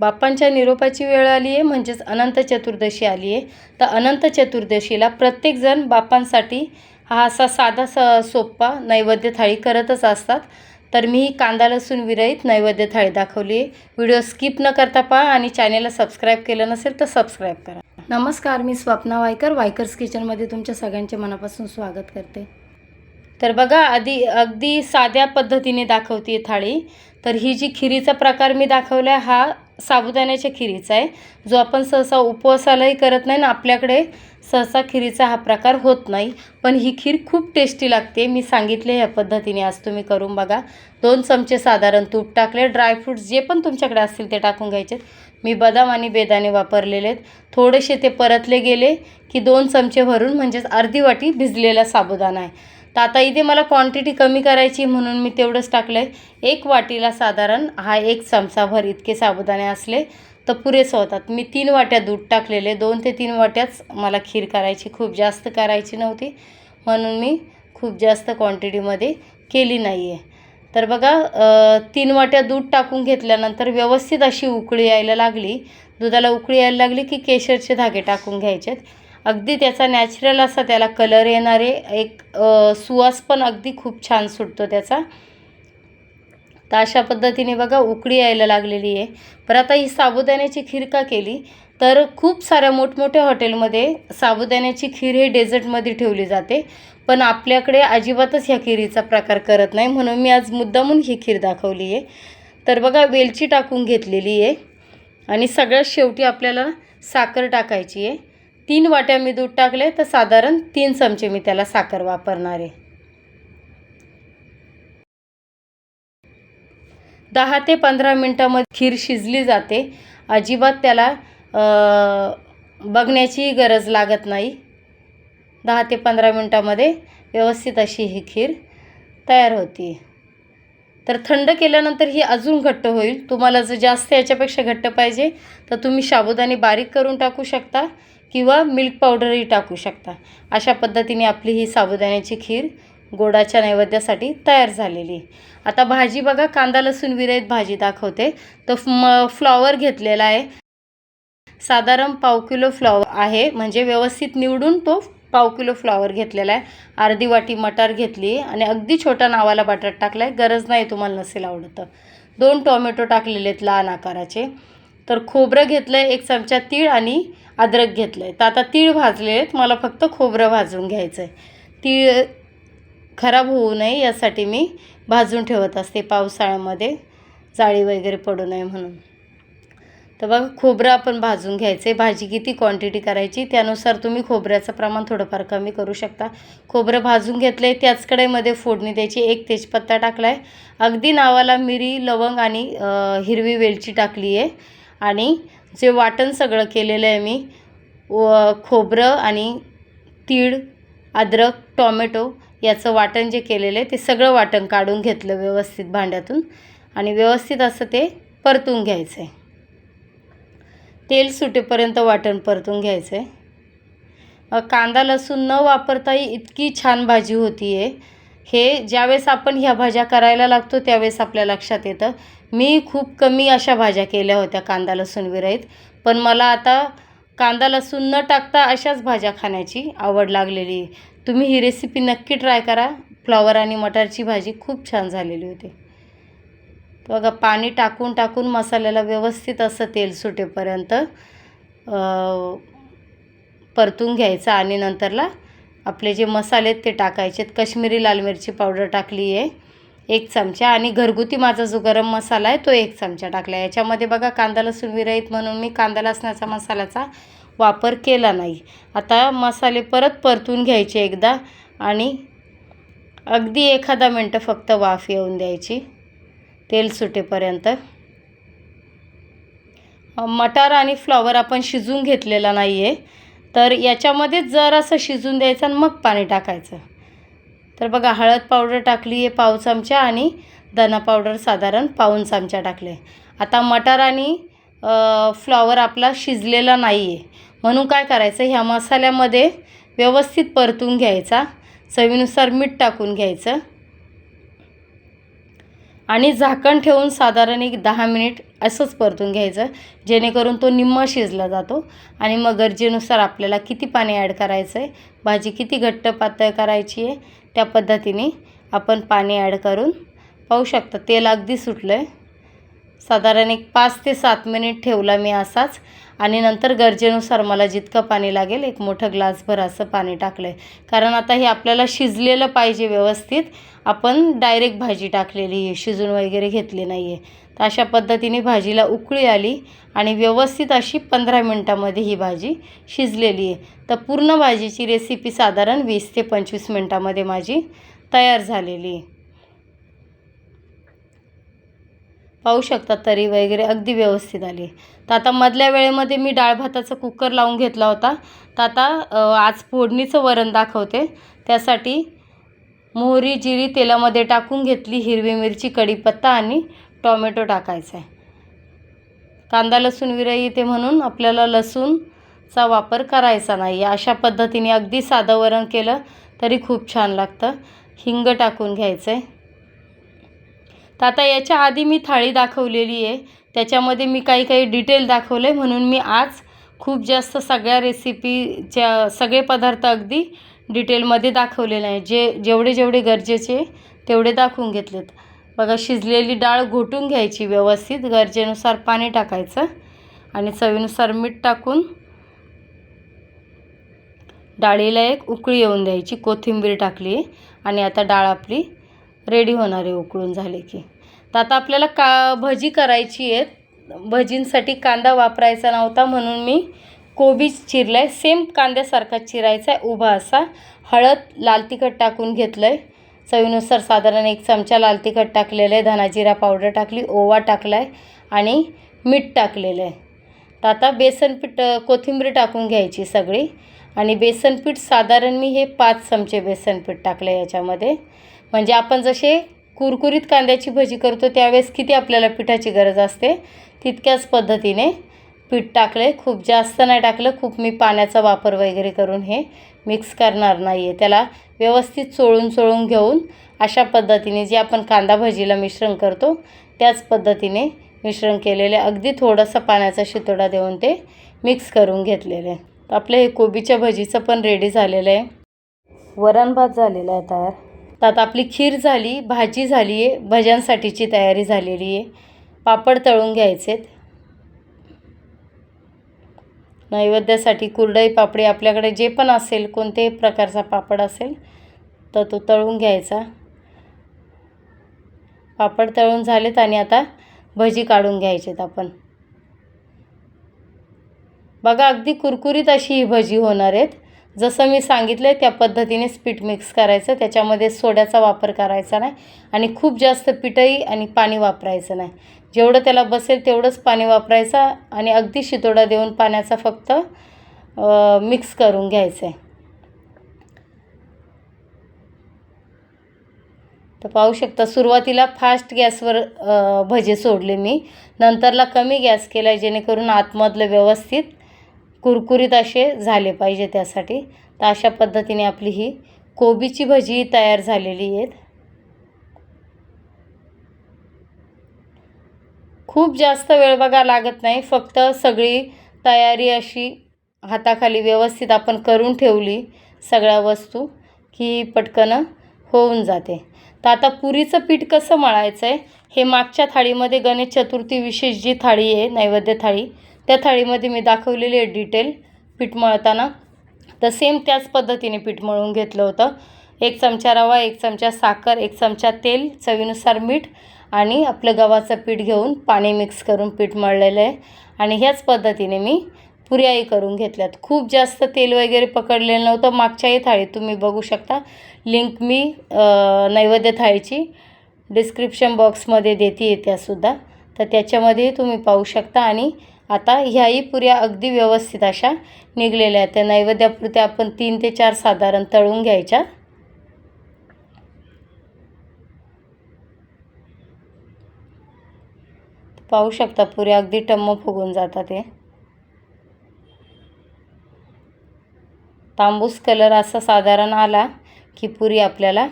बाप्पांच्या निरोपाची वेळ आली आहे म्हणजेच अनंत चतुर्दशी आली आहे तर अनंत चतुर्दशीला प्रत्येकजण बाप्पांसाठी हा असा साधा स सोप्पा नैवेद्य थाळी करतच असतात. तर मी कांदा लसूण विरहित नैवेद्य थाळी दाखवली आहे व्हिडिओ स्किप न करता पहा आणि चॅनेलला सबस्क्राईब केलं नसेल तर सबस्क्राईब करा. नमस्कार मी स्वप्ना वायकर वायकर्स किचनमध्ये तुमच्या सगळ्यांचे मनापासून स्वागत करते. तर बघा आधी अगदी साध्या पद्धतीने दाखवते थाळी. तर ही जी खिरीचा प्रकार मी दाखवला आहे हा साबुदाण्याच्या खिरीचा आहे. जो आपण सहसा उपवासालाही करत नाही ना आपल्याकडे सहसा खिरीचा हा प्रकार होत नाही. पण ही खीर खूप टेस्टी लागते. मी सांगितले ह्या पद्धतीने. आज तुम्ही करून बघा. दोन चमचे साधारण तूप टाकले. ड्रायफ्रूट्स जे पण तुमच्याकडे असतील ते टाकून घ्यायचे मी बदाम आणि बेदाणे वापरलेले आहेत. थोडेसे ते परतले गेले की दोन चमचे भरून म्हणजेच अर्धी वाटी भिजलेला साबुदाणा आहे. तर आता इथे मला क्वांटिटी कमी करायची म्हणून मी तेवढंच टाकलं आहे एक वाटीला साधारण हा एक चमचाभर इतके साबुदाणे असले तर पुरेसं होतात मी तीन वाट्या दूध टाकलेले. दोन ते तीन वाट्याच मला खीर करायची खूप जास्त करायची नव्हती. म्हणून मी खूप जास्त क्वांटिटीमध्ये केली नाही आहे तर बघा तीन वाट्या दूध टाकून घेतल्यानंतर व्यवस्थित अशी उकळी यायला लागली. दुधाला उकळी यायला लागली की केशरचे धागे टाकून घ्यायचेत. अगदी त्याचा नॅचरल असा त्याला कलर येणारे एक सुवास पण अगदी खूप छान सुटतो त्याचा. तर अशा पद्धतीने बघा उकळी यायला लागलेली आहे. पर आता ही साबुदाण्याची खीर का केली? तर खूप साऱ्या मोठमोठ्या हॉटेलमध्ये साबुदाण्याची खीर हे डेझर्टमध्ये ठेवली जाते. पण आपल्याकडे अजिबातच ह्या खिरीचा प्रकार करत नाही. म्हणून मी आज मुद्दामून ही खीर दाखवली आहे. तर बघा वेलची टाकून घेतलेली आहे. आणि सगळ्यात शेवटी आपल्याला साखर टाकायची आहे. तीन वाट्या मी दूध टाकले तर साधारण तीन चमचे मी त्याला साखर वापरणार आहे. दहा ते पंधरा मिनटामध्ये खीर शिजली जाते. अजिबात त्याला बघण्याचीही बघण्याची गरज लागत नाही. दहा ते पंधरा मिनटामध्ये व्यवस्थित अशी ही खीर तयार होती. तर थंड केल्यानंतर ही अजून घट्ट होईल. तुम्हाला जर जास्त याच्यापेक्षा घट्ट पाहिजे तर तुम्ही साबुदाणे बारीक करून टाकू शकता किंवा मिल्क पावडरही टाकू शकता. अशा पद्धतीने आपली ही साबुदाण्याची खीर गोडाच्या नैवेद्यासाठी तयार झालेली. आता भाजी बघा कांदा लसूण विरहित भाजी दाखवते. तर म फ्लॉवर घेतलेला आहे. साधारण पाव किलो फ्लॉवर आहे. म्हणजे व्यवस्थित निवडून तो पाव किलो फ्लॉवर घेतलेला आहे. अर्धी वाटी मटार घेतली आणि अगदी छोटा नावाला बटाट टाकला आहे गरज नाही तुम्हाला नसेल आवडतं. दोन टोमॅटो टाकलेले आहेत लहान आकाराचे. तर खोबरं घेतलं आहे एक चमचा तीळ आणि अद्रक घेतलं आहे तर आता तीळ भाजले आहेत. मला फक्त खोबरं भाजून घ्यायचं आहे तीळ खराब होऊ नये यासाठी मी भाजून ठेवत असते पावसाळ्यामध्ये. जाळी वगैरे पडू नये म्हणून. तर बघा खोबरं आपण भाजून घ्यायचं आहे भाजी किती क्वांटिटी करायची त्यानुसार तुम्ही खोबऱ्याचं प्रमाण थोडंफार कमी करू शकता. खोबरं भाजून घेतलं आहे त्याच कढईमध्ये फोडणी द्यायची. एक तेजपत्ता टाकला आहे अगदी नावाला मिरी लवंग आणि हिरवी वेलची टाकली आहे. आणि जे वाटण सगळं केलेलं आहे मी व खोबरं आणि तीळ अद्रक टॉमॅटो याचं वाटण जे केलेलं आहे ते सगळं वाटण काढून घेतलं व्यवस्थित भांड्यातून. आणि व्यवस्थित असं ते परतून घ्यायचं आहे तेल सुटेपर्यंत वाटण परतून घ्यायचं आहे कांदा लसूण न वापरताही इतकी छान भाजी होती आहे हे ज्यावेळेस आपण ह्या भाज्या करायला लागतो त्यावेळेस आपल्या लक्षात येतं. मी खूप कमी अशा भाज्या केल्या होत्या कांदा लसूण विरहित. पण मला आता कांदा लसूण न टाकता अशाच भाज्या खाण्याची आवड लागलेली आहे. तुम्ही ही रेसिपी नक्की ट्राय करा. फ्लॉवर आणि मटारची भाजी खूप छान झालेली होती. बघा पाणी टाकून टाकून मसाल्याला व्यवस्थित असं तेल सुटेपर्यंत परतून घ्यायचं आणि नंतरला आपले जे मसाले आहेत ते टाकायचे आहेत. लाल मिरची पावडर टाकली आहे एक चमचा. आणि घरगुती माझा जो गरम मसाला आहे तो एक चमचा टाकला आहे. याच्यामध्ये बघा कांदा लसूण विरहित म्हणून मी कांदा लसणाचा मसाल्याचा वापर केला नाही. आता मसाले परत परतून घ्यायचे एकदा आणि अगदी एखादा मिनटं फक्त वाफ येऊन द्यायची. तेल सुटेपर्यंत. मटार आणि फ्लॉवर आपण शिजून घेतलेला नाही आहे तर याच्यामध्ये जरासं शिजून द्यायचं आणि मग पाणी टाकायचं. तर बघा हळद पावडर टाकली आहे पाव चमचा आणि धना पावडर साधारण पाऊन चमचा टाकले. आता मटार आणि फ्लॉवर आपला शिजलेला नाही आहे म्हणून काय करायचं ह्या मसाल्यामध्ये व्यवस्थित परतून घ्यायचा. चवीनुसार मीठ टाकून घ्यायचं. आणि झाकण ठेवून साधारण एक दहा मिनिट असंच परतून घ्यायचं जेणेकरून तो निम्मा शिजला जातो. आणि मग गरजेनुसार आपल्याला किती पाणी ॲड करायचं आहे भाजी किती घट्ट पातळ करायची आहे त्या पद्धतीने आपण पाणी ॲड करून पाहू शकता तेल अगदी सुटलं आहे साधारण एक पाच ते सात मिनिट ठेवला मी असाच. आणि नंतर गरजेनुसार मला जितकं पाणी लागेल एक मोठं ग्लासभर असं पाणी टाकलं आहे कारण आता हे आपल्याला शिजलेलं पाहिजे व्यवस्थित. आपण डायरेक्ट भाजी टाकलेली आहे शिजून वगैरे घेतली नाही आहे तर अशा पद्धतीने भाजीला उकळी आली आणि व्यवस्थित अशी पंधरा मिनटामध्ये ही भाजी शिजलेली आहे. तर पूर्ण भाजीची रेसिपी साधारण वीस ते पंचवीस मिनटामध्ये माझी तयार झालेली आहे. पाहू शकता तरी वगैरे अगदी व्यवस्थित आली. तर आता मधल्या वेळेमध्ये मी डाळ भाताचा कुकर लावून घेतला होता. तर आता आज फोडणीचं वरण दाखवते. त्यासाठी मोहरी जिरी तेलामध्ये टाकून घेतली हिरवी मिरची कढीपत्ता आणि टॉमॅटो टाकायचा आहे कांदा लसूण विरही येते म्हणून आपल्याला लसूणचा वापर करायचा नाही. अशा पद्धतीने अगदी साधं वरण केलं तरी खूप छान लागतं. हिंग टाकून घ्यायचं आहे तर आता याच्या आधी मी थाळी दाखवलेली आहे. त्याच्यामध्ये मी काही काही डिटेल दाखवले म्हणून मी आज खूप जास्त सगळ्या रेसिपीच्या सगळे पदार्थ अगदी डिटेलमध्ये दाखवलेले आहे. जे जेवढे जेवढे गरजेचे तेवढे दाखवून घेतलेत. बघा शिजलेली डाळ घोटून घ्यायची व्यवस्थित. गरजेनुसार पाणी टाकायचं आणि चवीनुसार मीठ टाकून डाळीला एक उकळी येऊन द्यायची. कोथिंबीर टाकली आहे आणि आता डाळ आपली रेडी होणार आहे उकळून झाले की. तर आता आपल्याला का भजी करायची आहेत. भजींसाठी कांदा वापरायचा नव्हता म्हणून मी कोबीज चिरला आहे सेम कांद्यासारखा चिरायचा आहे उभा असा. हळद लाल तिखट टाकून घेतलं आहे चवीनुसार साधारण एक चमचा लाल तिखट टाकलेलं आहे धनाजिरा पावडर टाकली. ओवा टाकला आहे आणि मीठ टाकलेलं आहे तर आता बेसनपीठ कोथिंबीर टाकून घ्यायची सगळी. आणि बेसनपीठ साधारण मी हे पाच चमचे बेसनपीठ टाकलं आहे याच्यामध्ये. म्हणजे आपण जसे कुरकुरीत कांद्याची भजी करतो त्यावेळेस किती आपल्याला पिठाची गरज असते? तितक्याच पद्धतीने पीठ टाकलं. आहे खूप जास्त नाही टाकलं. खूप मी पाण्याचा वापर वगैरे करून हे मिक्स करणार नाही आहे त्याला व्यवस्थित चोळून चोळून घेऊन अशा पद्धतीने जे आपण कांदा भजीला मिश्रण करतो त्याच पद्धतीने मिश्रण केलेले अगदी थोडंसं पाण्याचा शितोडा देऊन ते मिक्स करून घेतलेले. आहे आपलं हे कोबीच्या भजीचं पण रेडी झालेलं आहे. वरण भात झालेला आहे तयार. तर आता आपली खीर झाली भाजी झाली आहे भज्यांसाठीची तयारी झालेली आहे. पापड तळून घ्यायचेत. नैवेद्यासाठी कुरडई पापडी आपल्याकडे जे पण असेल कोणत्याही प्रकारचा पापड असेल तर तो तळून घ्यायचा. पापड तळून झालेत आणि आता भजी काढून घ्यायचेत आपण. बघा अगदी कुरकुरीत अशी ही भजी होणार आहेत. जसं मी सांगितलं आहे त्या पद्धतीने पीठ मिक्स करायचं. त्याच्यामध्ये सोड्याचा वापर करायचा नाही आणि खूप जास्त पिठही आणि पाणी वापरायचं नाही. जेवढं त्याला बसेल तेवढंच पाणी वापरायचं आणि अगदी शितोडा देऊन पाण्याचा फक्त मिक्स करून घ्यायचं आहे तर पाहू शकता सुरुवातीला फास्ट गॅसवर भजे सोडले मी. नंतरला कमी गॅस केला जेणेकरून आतमधलं व्यवस्थित कुरकुरीत असे झाले पाहिजे त्यासाठी. तर अशा पद्धतीने आपली ही कोबीची भजी तयार झालेली आहेत. खूप जास्त वेळ बघा लागत नाही फक्त सगळी तयारी अशी हाताखाली व्यवस्थित आपण करून ठेवली सगळ्या वस्तू की पटकन होऊन जाते. तर आता पुरीचं पीठ कसं मळायचं आहे हे मागच्या थाळीमध्ये गणेश चतुर्थी विशेष जी थाळी आहे नैवेद्य थाळी त्या थाळीमध्ये मी दाखवलेली आहे डिटेल पीठ मळताना. तर सेम त्याच पद्धतीने पीठ मळून घेतलं होतं. एक चमचा रवा एक चमचा साखर एक चमचा तेल चवीनुसार मीठ आणि आपलं गव्हाचं पीठ घेऊन पाणी मिक्स करून पीठ मळलेलं आहे. आणि ह्याच पद्धतीने मी पुऱ्याही करून घेतल्यात. खूप जास्त तेल वगैरे पकडलेलं नव्हतं. मागच्याही थाळीत तुम्ही बघू शकता. लिंक मी नैवेद्य थाळीची डिस्क्रिप्शन बॉक्समध्ये देते आहे त्यासुद्धा तर त्याच्यामध्ये तुम्ही पाहू शकता. आणि आता ह्याही पुऱ्या अगदी व्यवस्थित अशा निघलेल्या आहेत. त्या नैवेद्यापुरत्या आपण तीन ते चार साधारण तळून घ्यायच्या. पाहू शकता पुऱ्या अगदी टम्म फुगून जातात ते तांबूस कलर असा साधारण आला की पुरी आपल्याला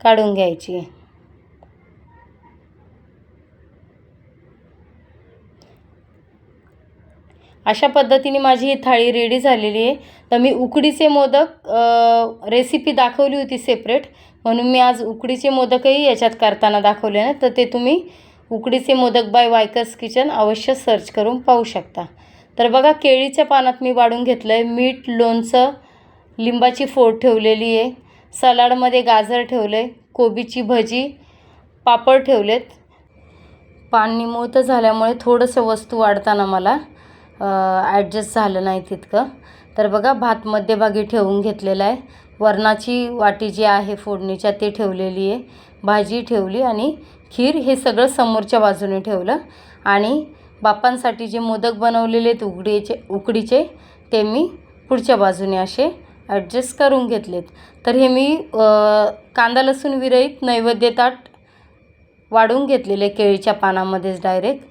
काढून घ्यायची. अशा पद्धतीने माझी ही थाळी रेडी झालेली आहे. तर मी उकडीचे मोदक रेसिपी दाखवली होती सेपरेट म्हणून मी आज उकडीचे मोदकही याच्यात करताना दाखवले ना तर ते तुम्ही उकडीचे मोदक बाय वायकर्स किचन अवश्य सर्च करून पाहू शकता. तर बघा केळीच्या पानात मी वाढून घेतलं आहे मीठ लोणचं लिंबाची फोड ठेवलेली आहे. सलाडमध्ये गाजर ठेवलं आहे कोबीची भजी पापड ठेवलेत. पाणी निमुळतं झाल्यामुळे थोडंसं वस्तू वाढताना मला ॲडजस्ट झालं नाही तितकं. तर बघा भात मध्यभागी ठेवून घेतलेला आहे. वरणाची वाटी जी आहे फोडणीच्या ते ठेवलेली आहे. भाजी ठेवली आणि खीर हे सगळं समोरच्या बाजूने ठेवलं. आणि बापांसाठी जे मोदक बनवलेले आहेत उकडीचे उकडीचे ते मी पुढच्या बाजूने असे ॲडजस्ट करून घेतलेत. तर हे मी कांदा लसूण विरहित नैवेद्य ताट वाढून घेतलेले केळीच्या पानामध्येच डायरेक्ट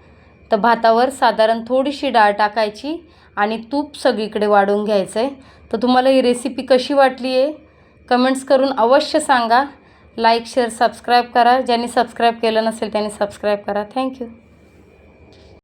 तर भातावर साधारण थोडीशी डाळ टाकायची आणि तूप सगळीकडे वाढून घ्यायचं आहे तर तुम्हाला ही रेसिपी कशी वाटली आहे? कमेंट्स करून अवश्य सांगा. लाईक शेअर सबस्क्राईब करा. ज्यांनी सबस्क्राईब केलं नसेल त्यांनी सबस्क्राईब करा. थँक्यू